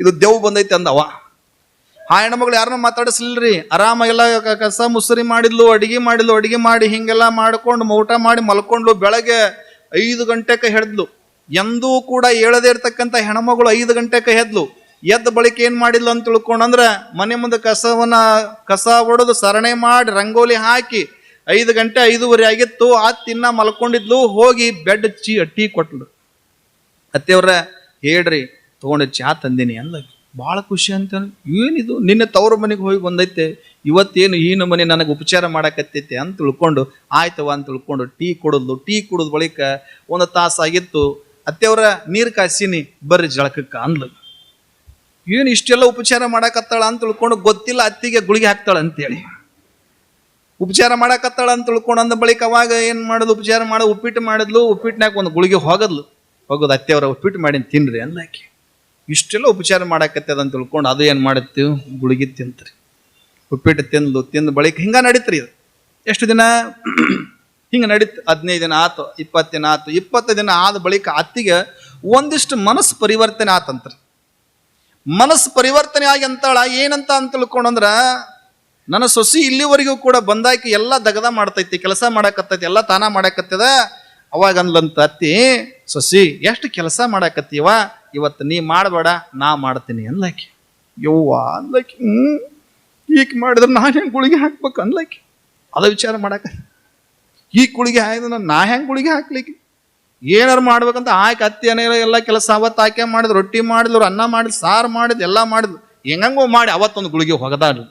ಇದು ದೇವ್ ಬಂದೈತೆ ಅಂದವ. ಆ ಹೆಣ್ಮಗಳು ಯಾರನ್ನೂ ಮಾತಾಡಿಸ್ಲಿಲ್ರಿ. ಆರಾಮಾಗೆಲ್ಲ ಕಸ ಮುಸುರಿ ಮಾಡಿದ್ಲು, ಅಡಿಗೆ ಮಾಡಿದ್ಲು, ಅಡಿಗೆ ಮಾಡಿ ಹಿಂಗೆಲ್ಲ ಮಾಡ್ಕೊಂಡು ಊಟ ಮಾಡಿ ಮಲ್ಕೊಂಡ್ಲು, ಬೆಳಗ್ಗೆ ಐದು ಗಂಟೆಗೆ ಹೆಡ್ದ್ಲು. ಎಂದೂ ಕೂಡ ಹೇಳದೇ ಇರ್ತಕ್ಕಂಥ ಹೆಣ್ಮಗಳು ಐದು ಗಂಟೆಗೆ ಹೆದ್ಲು. ಎದ್ದ ಬಳಿಕ ಏನು ಮಾಡಿದ್ಲು ಅಂತ ತಿಳ್ಕೊಂಡಂದ್ರೆ ಮನೆ ಮುಂದೆ ಕಸವನ್ನ, ಕಸ ಹೊಡೆದು ಸರಣೆ ಮಾಡಿ ರಂಗೋಲಿ ಹಾಕಿ ಐದು ಗಂಟೆ ಐದೂವರೆ ಆಗಿತ್ತು, ಆ ತಿನ್ನ ಮಲ್ಕೊಂಡಿದ್ಲು, ಹೋಗಿ ಬೆಡ್ ಚೀ, ಟೀ ಕೊಟ್ಲು. ಅತ್ತೆಯವ್ರ, ಹೇಳ್ರಿ, ತಗೊಂಡು ಚಾ ತಂದೀನಿ ಅಂದ ಭಾಳ ಖುಷಿ ಅಂತ ಏನಿದು, ನಿನ್ನೆ ತವ್ರ ಮನೆಗೆ ಹೋಗಿ ಬಂದೈತೆ, ಇವತ್ತೇನು ಈ ಮನೆ ನನಗೆ ಉಪಚಾರ ಮಾಡಕತ್ತೈತೆ ಅಂತ ತಿಳ್ಕೊಂಡು ಆಯ್ತವ ಅಂತ ತಿಳ್ಕೊಂಡು ಟೀ ಕುಡಿದ್ಲು. ಟೀ ಕುಡಿದ ಬಳಿಕ ಒಂದು ತಾಸು ಆಗಿತ್ತು, ಅತ್ತೆಯವ್ರ, ನೀರು ಕಾಸಿನಿ ಬರ್ರಿ ಜಳಕಕ್ಕೆ ಅಂದ್ಲು. ಏನು ಇಷ್ಟೆಲ್ಲ ಉಪಚಾರ ಮಾಡಕತ್ತಾಳ ಅಂತ ತಿಳ್ಕೊಂಡು ಗೊತ್ತಿಲ್ಲ ಅತ್ತಿಗೆ ಗುಳಿಗೆ ಹಾಕ್ತಾಳ ಅಂತೇಳಿ ಉಪಚಾರ ಮಾಡಕತ್ತಾಳ ಅಂತ ತಿಳ್ಕೊಂಡು ಅಂದ ಬಳಿಕ ಅವಾಗ ಏನು ಮಾಡೋದು? ಉಪಚಾರ ಮಾಡೋ, ಉಪ್ಪಿಟ್ಟು ಮಾಡಿದ್ಲು ಉಪ್ಪಿಟ್ಟಿನಾಗ ಒಂದು ಗುಳಿಗೆ ಹೋಗದ್ಲು. ಹೋಗೋದು, ಅತ್ತೆಯವರ ಉಪ್ಪಿಟ್ಟು ಮಾಡಿನ, ತಿನ್ರಿ ಅಂದಾಕಿ ಇಷ್ಟೆಲ್ಲ ಉಪಚಾರ ಮಾಡಕತ್ತದ ಅಂತ ತಿಳ್ಕೊಂಡು ಅದು ಏನು ಮಾಡುತ್ತೀವಿ? ಗುಳಿಗೆ ತಿಂತ್ರಿ. ಉಪ್ಪಿಟ್ಟು ತಿಂದ್ಲು, ತಿಂದ ಬಳಿಕ ಹಿಂಗೆ ನಡೀತ್ರಿ ಇದು. ಎಷ್ಟು ದಿನ? ಹಿಂಗೆ ನಡೀತು, ಹದಿನೈದು ದಿನ ಆತು, ಇಪ್ಪತ್ತು ದಿನ ಆತು. ಇಪ್ಪತ್ತು ದಿನ ಆದ ಬಳಿಕ ಅತ್ತಿಗೆ ಒಂದಿಷ್ಟು ಮನಸ್ಸು ಪರಿವರ್ತನೆ ಆತಂತ್ರಿ. ಮನಸ್ಸು ಪರಿವರ್ತನೆ ಆಗಿ ಅಂತಾಳ, ಏನಂತ ಅಂತ ತಿಳ್ಕೊಂಡಂದ್ರ ನನ್ನ ಸೊಸಿ ಇಲ್ಲಿವರೆಗೂ ಕೂಡ ಬಂದಾಕಿ ಎಲ್ಲ ದಗದ ಮಾಡ್ತೈತಿ, ಕೆಲಸ ಮಾಡಕತ್ತೈತಿ, ಎಲ್ಲ ತಾನ ಮಾಡಕತ್ತದ. ಅವಾಗ ಅನ್ಲಂತ ಅತ್ತಿ, ಸೊಸಿ, ಎಷ್ಟು ಕೆಲಸ ಮಾಡಾಕತ್ತೀವ? ಇವತ್ತು ನೀ ಮಾಡಬೇಡ, ನಾ ಮಾಡ್ತೀನಿ ಅನ್ಲಾಕಿ ಯವ್ವ ಅನ್ಲಕಿ ಹ್ಞೂ ಈಗ ಮಾಡಿದ್ರೆ ನಾನು ಹೆಂಗೆ ಗುಳಿಗೆ ಹಾಕ್ಬೇಕು? ಅನ್ಲಕಿ ಅದ ವಿಚಾರ ಮಾಡಕ ಈ ಗುಳಿಗೆ ಹಾಕಿದ್ರೆ ನಾ ಹೆಂಗೆ ಗುಳಿಗೆ ಹಾಕ್ಲಿಕ್ಕೆ ಏನಾರು ಮಾಡ್ಬೇಕಂತ ಆಯ್ಕೆ ಅತ್ತಿ ಏನೇನೋ ಎಲ್ಲ ಕೆಲಸ ಅವತ್ತು ಆಕೆ ಮಾಡಿದ್ರು ರೊಟ್ಟಿ ಮಾಡಿದ್ರು ಅನ್ನ ಮಾಡಿದ್ರು ಸಾರು ಮಾಡಿದ್, ಎಲ್ಲ ಮಾಡಿದ್ರು ಹೆಂಗಂಗೋ ಮಾಡಿ ಅವತ್ತೊಂದು ಗುಳಿಗೆ ಹೊಗದಾಡ್ಲು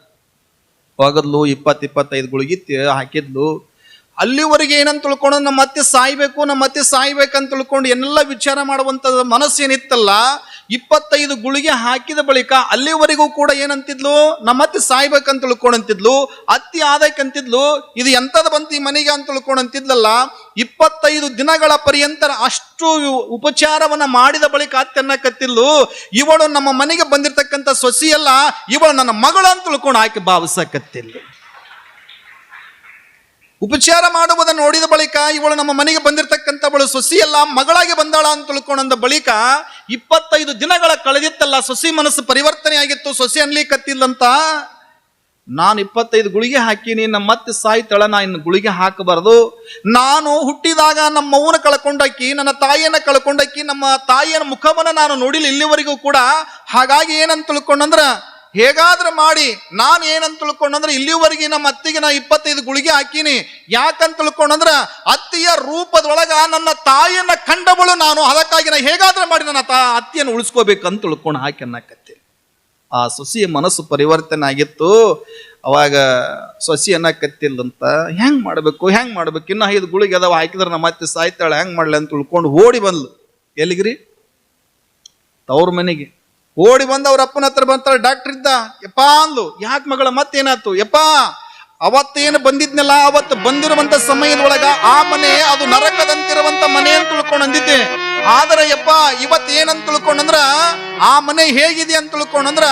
ಹೊಗದ್ಲು ಇಪ್ಪತ್ತು ಇಪ್ಪತ್ತೈದು ಗುಳಿಗೆ ಹಾಕಿದ್ಲು. ಅಲ್ಲಿವರೆಗೆ ಏನಂತ ತಿಳ್ಕೊಂಡು ನಮ್ಮ ಮತ್ತೆ ಸಾಯ್ಬೇಕು, ನಮ್ಮ ಮತ್ತೆ ಸಾಯ್ಬೇಕಂತ ತಿಳ್ಕೊಂಡು ಎಲ್ಲ ವಿಚಾರ ಮಾಡುವಂತ ಮನಸ್ಸೇನಿತ್ತಲ್ಲ ಇಪ್ಪತ್ತೈದು ಗುಳಿಗೆ ಹಾಕಿದ ಬಳಿಕ ಅಲ್ಲಿವರೆಗೂ ಕೂಡ ಏನಂತಿದ್ಲು? ನಮ್ಮ ಅತ್ತಿ ಸಾಯ್ಬೇಕಂತ ತಿಳ್ಕೊಂಡಂತಿದ್ಲು, ಅತ್ತಿ ಆದಕ್ಕಂತಿದ್ಲು ಇದು ಎಂತದ ಬಂತು ಈ ಮನೆಗೆ ಅಂತ ತಿಳ್ಕೊಂಡಂತಿದ್ಲಲ್ಲ, ಇಪ್ಪತ್ತೈದು ದಿನಗಳ ಪರ್ಯಂತ ಅಷ್ಟು ಉಪಚಾರವನ್ನ ಮಾಡಿದ ಬಳಿಕ ಅತ್ತೆನ್ನ ಕತ್ತಿದ್ಲು, ಇವಳು ನಮ್ಮ ಮನೆಗೆ ಬಂದಿರತಕ್ಕಂಥ ಸೊಸಿಯಲ್ಲ, ಇವಳು ನನ್ನ ಮಗಳು ಅಂತ ತಿಳ್ಕೊಂಡು ಆಕೆ ಭಾವಿಸಕತ್ತಿಲ್ಲ ಉಪಚಾರ ಮಾಡುವುದನ್ನು ನೋಡಿದ ಬಳಿಕ ಇವಳು ನಮ್ಮ ಮನೆಗೆ ಬಂದಿರತಕ್ಕಂಥವಳು ಸೊಸಿಯಲ್ಲ ಮಗಳಾಗಿ ಬಂದಾಳ ಅಂತ ತಿಳ್ಕೊಂಡಂದ ಬಳಿಕ ಇಪ್ಪತ್ತೈದು ದಿನಗಳ ಕಳೆದಿತ್ತಲ್ಲ ಸೊಸಿ ಮನಸ್ಸು ಪರಿವರ್ತನೆ ಆಗಿತ್ತು. ಸೊಸಿ ಅನ್ಲಿಕ್ಕತ್ತಿಲ್ಲಂತ ನಾನು ಇಪ್ಪತ್ತೈದು ಗುಳಿಗೆ ಹಾಕಿನಿ, ನಮ್ಮ ಮತ್ತೆ ಸಾಯ್ತಳ, ನಾ ಇನ್ನು ಗುಳಿಗೆ ಹಾಕಬಾರದು. ನಾನು ಹುಟ್ಟಿದಾಗ ನಮ್ಮ ಅವನ ಕಳ್ಕೊಂಡಕ್ಕಿ, ನನ್ನ ತಾಯಿಯನ್ನ ಕಳ್ಕೊಂಡಕ್ಕಿ, ನಮ್ಮ ತಾಯಿಯ ಮುಖವನ್ನ ನಾನು ನೋಡಿಲ್ಲ, ಇಲ್ಲಿವರೆಗೂ ಕೂಡ. ಹಾಗಾಗಿ ಏನಂತ ತಿಳ್ಕೊಂಡಂದ್ರ ಹೇಗಾದ್ರೂ ಮಾಡಿ, ನಾನು ಏನಂತ ತಿಳ್ಕೊಂಡಂದ್ರೆ ಇಲ್ಲಿವರೆಗೆ ನಮ್ಮ ಅತ್ತಿಗೆ ನಾ ಇಪ್ಪತ್ತೈದು ಗುಳಿಗೆ ಹಾಕೀನಿ. ಯಾಕಂತ ತಿಳ್ಕೊಂಡಂದ್ರ ಅತ್ತಿಯ ರೂಪದೊಳಗ ನನ್ನ ತಾಯಿಯನ್ನ ಕಂಡವಳು ನಾನು. ಅದಕ್ಕಾಗಿ ನಾ ಹೇಗಾದ್ರೂ ಮಾಡಿ ನನ್ನ ತಾ, ಅತ್ತಿಯನ್ನು ಉಳಿಸ್ಕೋಬೇಕಂತ ತಿಳ್ಕೊಂಡು ಹಾಕಿ ಅನ್ನಕತ್ತಿ. ಆ ಸೊಸಿಯ ಮನಸ್ಸು ಪರಿವರ್ತನೆ ಆಗಿತ್ತು. ಅವಾಗ ಸೊಸಿ ಅನ್ನಕತ್ತಿಲ್ಲಂತ, ಹೆಂಗ್ ಮಾಡ್ಬೇಕು ಹೆಂಗ್ ಮಾಡ್ಬೇಕು? ಇನ್ನ ಐದು ಗುಳಿಗೆ ಅದಾವ, ಹಾಕಿದ್ರೆ ನಮ್ಮ ಅತ್ತೆ ಸಾಯ್ತಾಳೆ, ಹೆಂಗ್ ಮಾಡ್ಲಿ? ಅಂತ ತಿಳ್ಕೊಂಡು ಓಡಿ ಬಂದ್ಲು. ಎಲ್ಲಿಗ್ರಿ? ತವ್ರ ಮನೆಗೆ. ಓಡಿ ಬಂದ ಅವ್ರ ಅಪ್ಪನ ಹತ್ರ ಬಂತಾಳೆ, ಡಾಕ್ಟರ್ ಇದ್ದ? ಯಪ್ಪಾ, ಅಂದ್ಲು. ಯಾಕೆ ಮಗಳ, ಮತ್ತೇನಾಯ್ತು? ಯಪ್ಪಾ, ಅವತ್ತೇನು ಬಂದಿದ್ನಲ್ಲ, ಅವತ್ತು ಬಂದಿರುವಂತ ಸಮಯದೊಳಗ ಆ ಮನೆ ಅದು ನರಕದಂತಿರುವಂತ ಮನೆ ಅಂತ ತಿಳ್ಕೊಂಡು ಅಂದಿದ್ದೆ. ಆದ್ರೆ ಯಪ್ಪ ಇವತ್ ಏನಂತ ತಿಳ್ಕೊಂಡಂದ್ರ, ಆ ಮನೆ ಹೇಗಿದೆ ಅಂತ ತಿಳ್ಕೊಂಡಂದ್ರ,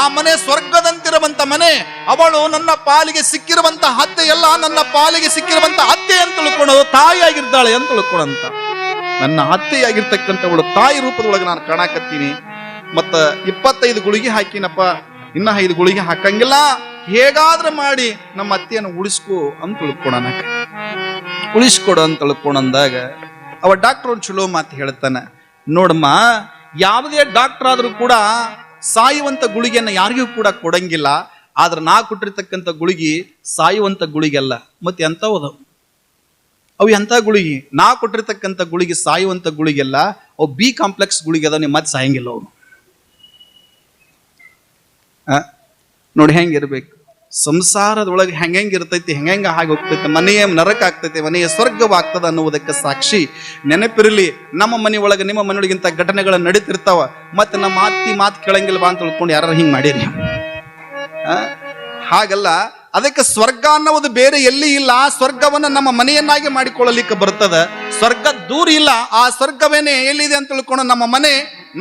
ಆ ಮನೆ ಸ್ವರ್ಗದಂತಿರುವಂತ ಮನೆ. ಅವಳು ನನ್ನ ಪಾಲಿಗೆ ಸಿಕ್ಕಿರುವಂತ ಹತ್ತೆ ಎಲ್ಲ ನನ್ನ ಪಾಲಿಗೆ ಸಿಕ್ಕಿರುವಂತ ಹತ್ತೆ ಅಂತ ತಿಳ್ಕೊಂಡು ತಾಯಿಯಾಗಿರ್ತಾಳೆ ಅಂತ ತಿಳ್ಕೊಂಡಂತ. ನನ್ನ ಅತ್ತೆಯಾಗಿರ್ತಕ್ಕಂಥವಳು ತಾಯಿ ರೂಪದೊಳಗೆ ನಾನು ಕಾಣಕತ್ತೀನಿ. ಮತ್ತ ಇಪ್ಪತ್ತೈದು ಗುಳಿಗೆ ಹಾಕಿನಪ್ಪ, ಇನ್ನ ಐದು ಗುಳಿಗೆ ಹಾಕಂಗಿಲ್ಲ. ಹೇಗಾದ್ರೂ ಮಾಡಿ ನಮ್ಮ ಅತ್ತೆಯನ್ನು ಉಳಿಸ್ಕೊ ಅಂತ ತಿಳ್ಕೊಳನ ಉಳಿಸ್ಕೊಡು ಅಂತ ತಿಳ್ಕೊಂಡಂದಾಗ ಅವ ಡಾಕ್ಟರ್ ಒಂದು ಚಲೋ ಮಾತು ಹೇಳ್ತಾನೆ, ನೋಡಮ್ಮ, ಯಾವುದೇ ಡಾಕ್ಟರ್ ಆದರೂ ಕೂಡ ಸಾಯುವಂತ ಗುಳಿಗೆಯನ್ನು ಯಾರಿಗೂ ಕೂಡ ಕೊಡಂಗಿಲ್ಲ, ಆದ್ರೆ ನಾ ಕೊಟ್ಟಿರ್ತಕ್ಕಂಥ ಗುಳಿಗೆ ಸಾಯುವಂತ ಗುಳಿಗೆಲ್ಲ ಮತ್ತೆ ಅದಾವ? ಅವು ಎಂಥ ಗುಳಿಗೆ ನಾ ಕೊಟ್ಟಿರ್ತಕ್ಕಂಥ ಗುಳಿಗೆ ಸಾಯುವಂತ ಗುಳಿಗೆಲ್ಲ ಅವು ಬಿ ಕಾಂಪ್ಲೆಕ್ಸ್ ಗುಳಿಗೆ ಅದಾವ ನಿಮ್ಮ ಮತ್ತೆ ಸಾಯಂಗಿಲ್ಲ ಅವನು. ನೋಡಿ ಹೆಂಗಿರ್ಬೇಕು ಸಂಸಾರದೊಳಗೆ ಹೆಂಗೆ ಇರ್ತೈತಿ, ಹೆಂಗೆ ಹಾಗೆ ಹೋಗ್ತೈತಿ, ಮನೆಯ ನರಕ ಆಗ್ತೈತಿ, ಮನೆಯ ಸ್ವರ್ಗವಾಗ್ತದೆ ಅನ್ನುವುದಕ್ಕೆ ಸಾಕ್ಷಿ. ನೆನಪಿರಲಿ, ನಮ್ಮ ಮನೆಯೊಳಗೆ ನಿಮ್ಮ ಮನೆಯೊಳಗಿಂತ ಘಟನೆಗಳು ನಡೀತಿರ್ತಾವ, ಮತ್ತೆ ನಮ್ಮ ಅತ್ತಿ ಮಾತು ಕೇಳಂಗಿಲ್ಲ ಬಾ ಅಂತ ತಿಳ್ಕೊಂಡು ಯಾರು ಹಿಂಗೆ ಮಾಡಿರಿ? ಹಾಗಲ್ಲ, ಅದಕ್ಕೆ ಸ್ವರ್ಗ ಅನ್ನೋದು ಬೇರೆ ಎಲ್ಲಿ ಇಲ್ಲ, ಆ ಸ್ವರ್ಗವನ್ನ ನಮ್ಮ ಮನೆಯನ್ನಾಗಿ ಮಾಡಿಕೊಳ್ಳಲಿಕ್ಕೆ ಬರ್ತದ. ಸ್ವರ್ಗ ದೂರ ಇಲ್ಲ, ಆ ಸ್ವರ್ಗವೇನೆ ಎಲ್ಲಿದೆ ಅಂತ ತಿಳ್ಕೊಂಡು ನಮ್ಮ ಮನೆ,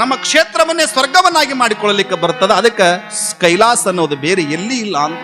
ನಮ್ಮ ಕ್ಷೇತ್ರವನ್ನೇ ಸ್ವರ್ಗವನ್ನಾಗಿ ಮಾಡಿಕೊಳ್ಳಲಿಕ್ಕೆ ಬರ್ತದ. ಅದಕ್ಕೆ ಕೈಲಾಸ ಅನ್ನೋದು ಬೇರೆ ಎಲ್ಲಿ ಇಲ್ಲ ಅಂತ